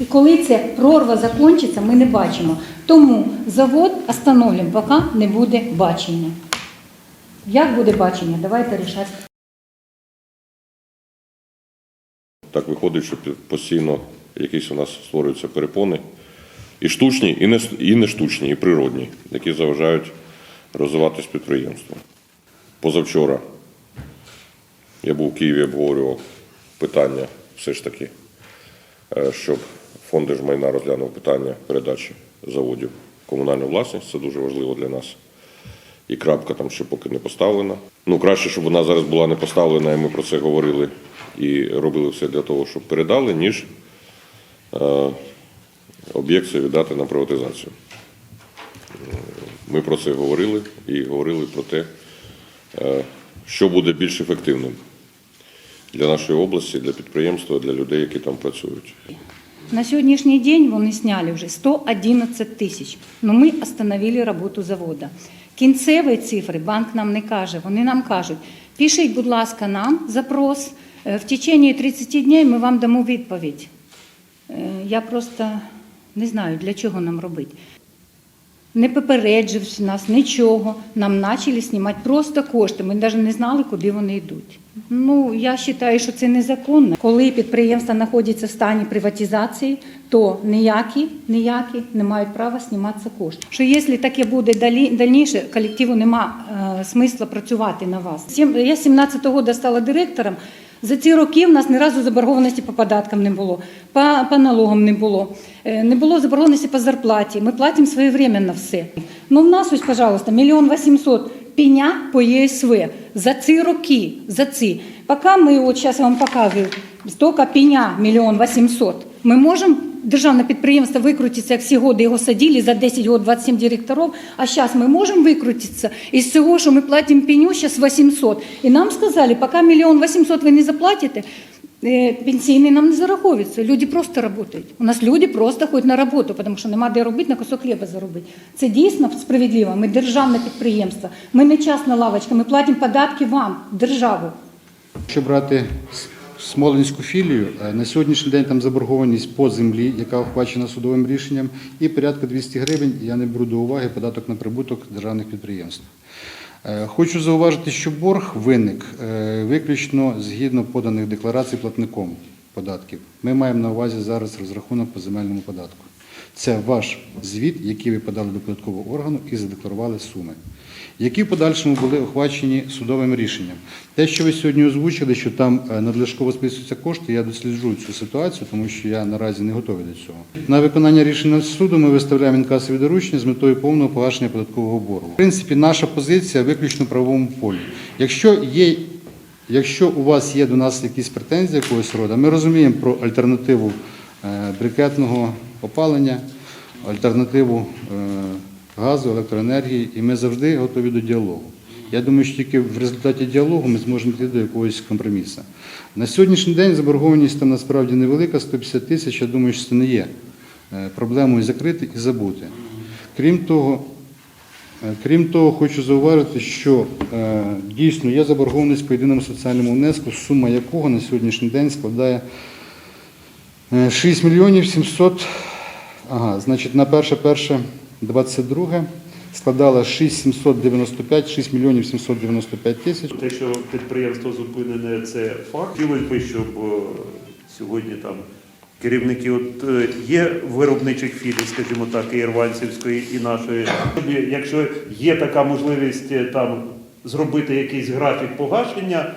І коли ця прорва закінчиться, ми не бачимо. Тому завод остановлюємо, поки не буде бачення. Як буде бачення? Давайте рішати. Так виходить, що постійно якісь у нас створюються перепони. І штучні, і не, і не штучні, і природні, які заважають розвиватись підприємству. Позавчора я був в Києві, обговорював питання все ж таки, е, щоб фонд держмайна розглянув питання передачі заводів комунальну власність. Це дуже важливо для нас. І крапка там ще поки не поставлена. Ну, краще, щоб вона зараз була не поставлена, і ми про це говорили і робили все для того, щоб передали, ніж е, об'єкт цей віддати на приватизацію. Ми про це говорили і говорили про те, е, що буде більш ефективним для нашої області, для підприємства, для людей, які там працюють. На сьогоднішній день вони сняли вже 111 тисяч. Ну ми остановили роботу заводу. Кінцеві цифри банк нам не каже. Вони нам кажуть, пишіть, будь ласка, нам запрос. е, В течение 30 днів ми вам дамо відповідь. Е, Я просто не знаю, для чого нам робити. Не попередживши нас, нічого. Нам почали знімати просто кошти. Ми навіть не знали, куди вони йдуть. Ну, я вважаю, що це незаконно. Коли підприємство знаходиться в стані приватизації, то ніякі, ніякі не мають права зніматися кошти. Що якщо таке буде далі, дальніше, колективу нема е, смисла працювати на вас. Сім- Я з 17-го року стала директором. За ці роки в нас ні разу заборгованості по податкам не було, по, по налогам не було, е, не було заборгованості по зарплаті. Ми платимо своєвременно все. Ну в нас ось, пожалуйста, мільйон вісімсот пеня по ЄСВ за ці роки, за ці. Поки ми, от зараз я вам показую, стільки пеня мільйон вісімсот. Ми можемо державне підприємство викрутитися, як всі годи його садили за 10 років 27 директорів, а зараз ми можемо викрутитися із цього, що ми платимо пеню зараз 800. І нам сказали, поки мільйон 800 ви не заплатите, е, пенсійний нам не зараховується. Люди просто працюють. У нас люди просто ходять на роботу, тому що нема де робити, на кусок хліба заробити. Це дійсно справедливо. Ми державне підприємство, ми не частна лавочка, ми платимо податки вам, державу. Якщо брати Смоленську філію, е, на сьогоднішній день там заборгованість по землі, яка охвачена судовим рішенням, і порядка 200 гривень, я не беру до уваги податок на прибуток державних підприємств. Е, Хочу зауважити, що борг виник е, виключно згідно поданих декларацій платником податків. Ми маємо на увазі зараз розрахунок по земельному податку. Це ваш звіт, який ви подали до податкового органу і задекларували суми, які в подальшому були охвачені судовим рішенням. Те, що ви сьогодні озвучили, що там е, надлишково списуються кошти, я досліджую цю ситуацію, тому що я наразі не готовий до цього. На виконання рішення суду ми виставляємо інкасові доручення з метою повного погашення податкового боргу. В принципі, наша позиція виключно в правовому полі. Якщо є Якщо у вас є до нас якісь претензії якогось роду, ми розуміємо про альтернативу е, брикетного опалення, альтернативу е, газу, електроенергії, і ми завжди готові до діалогу. Я думаю, що тільки в результаті діалогу ми зможемо йти до якогось компромісу. На сьогоднішній день заборгованість там насправді невелика, 150 тисяч. Я думаю, що це не є е, проблемою закрити і забути. Крім того, Е, Крім того, хочу зауважити, що дійсно є заборгованість по єдиному соціальному внеску, сума якого на сьогоднішній день складає е, 6 мільйонів 700, ага, значить на перше перше 22 складала 6 795, 6 мільйонів 795 тисяч. Те, що підприємство зупинене, це факт. Хотілося б, щоб е, сьогодні там керівники, от е, є виробничих філій, скажімо так, і Ірванцівської, і нашої. Якщо є така можливість е, там зробити якийсь графік погашення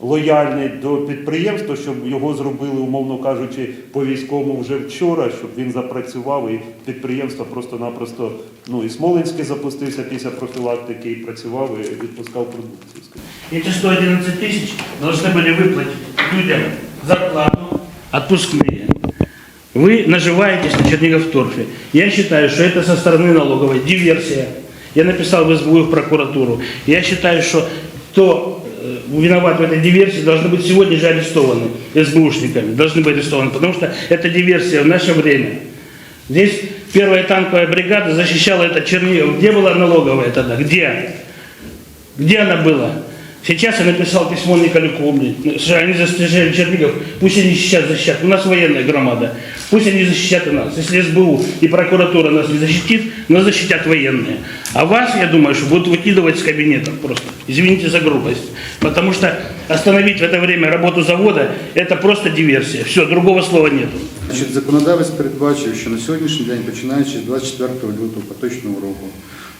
Лояльний до підприємства, щоб його зробили, умовно кажучи, по військовому вже вчора, щоб він запрацював і підприємство просто-напросто ну і Смоленський запустився після профілактики і працював і відпускав продукцію. скажімо. Эти 111 тысяч должны были выплатить людям зарплату, отпускные. Вы наживаетесь на Черниговторфе. Я считаю, что это со стороны налоговой диверсия. Я написал в СБУ и в прокуратуру. Я считаю, что кто э, виноват в этой диверсии, должны быть сегодня же арестованы СБУшниками. Должны быть арестованы, потому что это диверсия в наше время. Здесь первая танковая бригада защищала это Чернигов. Где была налоговая тогда? Где? Где она была? Сейчас я написал письмо Николе Кумле, что они защищали Чернигов, пусть они сейчас защищают. У нас военная громада, пусть они защищат и нас. Если СБУ и прокуратура нас не защитит, нас защитят военные. А вас, я думаю, что будут выкидывать с кабинетов просто. Извините за грубость. Потому что остановить в это время работу завода, это просто диверсия. Все, другого слова нету. Значить, законодавець передбачив, що на сьогоднішній день, починаючи з 24 лютого поточного року,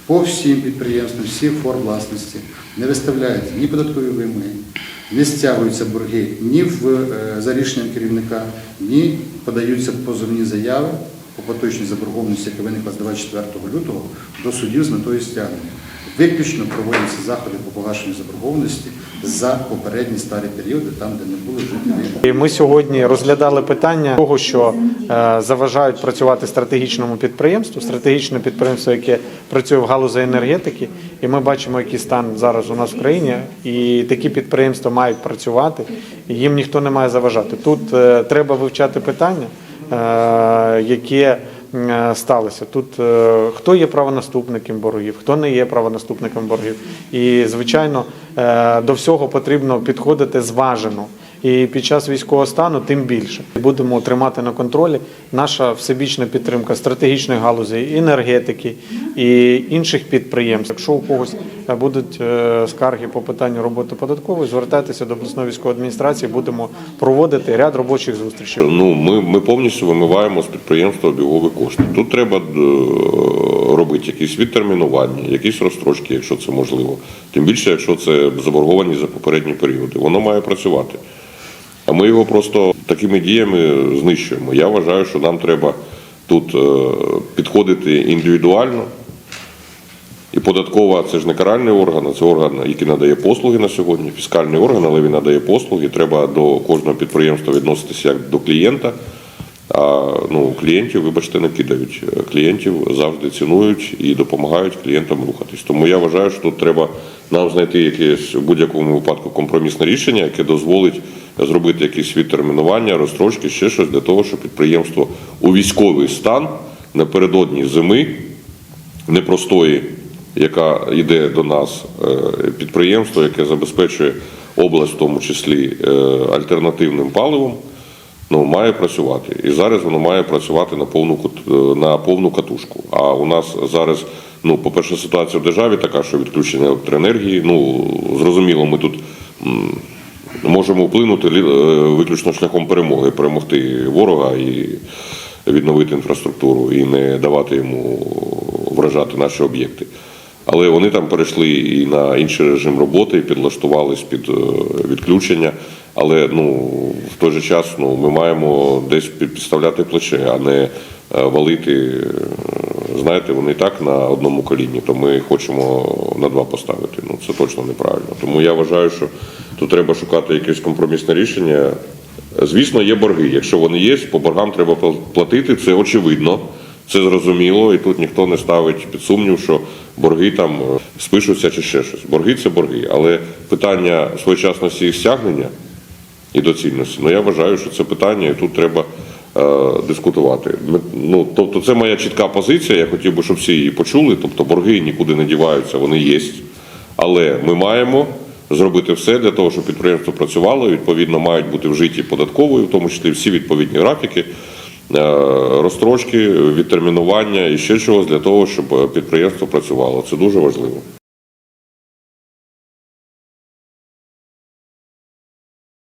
по всім підприємствам, всіх форм власності не виставляються ні податкові вимоги, не стягуються борги ні в, е, за рішенням керівника, ні подаються позовні заяви по поточній заборгованості, яка виникла з 24 лютого, до судів з метою стягнення. Виключно проводяться заходи по погашенню заборгованості за попередні старі періоди, там, де не було жителів. І ми сьогодні розглядали питання того, що е, заважають працювати стратегічному підприємству, стратегічне підприємство, яке працює в галузі енергетики, і ми бачимо, який стан зараз у нас в країні, і такі підприємства мають працювати, і їм ніхто не має заважати. Тут е, треба вивчати питання, е, яке сталося. Тут е, хто є правонаступником боргів, хто не є правонаступником боргів. І, звичайно, е, до всього потрібно підходити зважено. І під час військового стану тим більше будемо тримати на контролі наша всебічна підтримка стратегічної галузі, енергетики і інших підприємств. Якщо у когось е, будуть е, скарги по питанню роботи податкової, звертайтеся до обласної військової адміністрації. Будемо проводити ряд робочих зустрічей. Ну, ми, ми повністю вимиваємо з підприємства обігові кошти. Тут треба е, робити якісь відтермінування, якісь розстрочки, якщо це можливо. Тим більше, якщо це заборговані за попередні періоди. Воно має працювати. А ми його просто такими діями знищуємо. Я вважаю, що нам треба тут е, підходити індивідуально. І податкова це ж не каральний орган, а це орган, який надає послуги на сьогодні. Фіскальний орган, але він надає послуги. Треба до кожного підприємства відноситися як до клієнта. А ну, клієнтів, вибачте, не кидають. Клієнтів завжди цінують і допомагають клієнтам рухатись. Тому я вважаю, що тут треба нам знайти якесь в будь-якому випадку компромісне рішення, яке дозволить зробити якісь відтермінування, розстрочки, ще щось для того, щоб підприємство у військовий стан напередодні зими непростої, яка йде до нас, е, підприємство, яке забезпечує область, в тому числі е, альтернативним паливом, ну, має працювати. І зараз воно має працювати на повну е, на повну катушку. А у нас зараз, ну, по-перше, ситуація в державі така, що відключення електроенергії. Ну, зрозуміло, ми тут. Можемо вплинути е, виключно шляхом перемоги, перемогти ворога і відновити інфраструктуру і не давати йому вражати наші об'єкти. Але вони там перейшли і на інший режим роботи, і підлаштувались під е, відключення. Але ну, в той же час ну, ми маємо десь підставляти плече, а не е, валити. е, Знаєте, вони і так на одному коліні, то ми хочемо на два поставити. Ну це точно неправильно. Тому я вважаю, що тут треба шукати якесь компромісне рішення. Звісно, є борги. Якщо вони є, по боргам треба платити. Це очевидно, це зрозуміло, і тут ніхто не ставить під сумнів, що борги там е, спишуться чи ще щось. Борги це борги. Але питання своєчасності їх стягнення і доцільності. Ну я вважаю, що це питання, і тут треба е, дискутувати. Ну тобто, це моя чітка позиція. Я хотів би, щоб всі її почули. Тобто, борги нікуди не діваються, вони є. Але ми маємо зробити все для того, щоб підприємство працювало. Відповідно, мають бути вжиті податковою, в тому числі всі відповідні графіки. е, Розстрочки, відтермінування і ще чогось для того, щоб підприємство працювало. Це дуже важливо.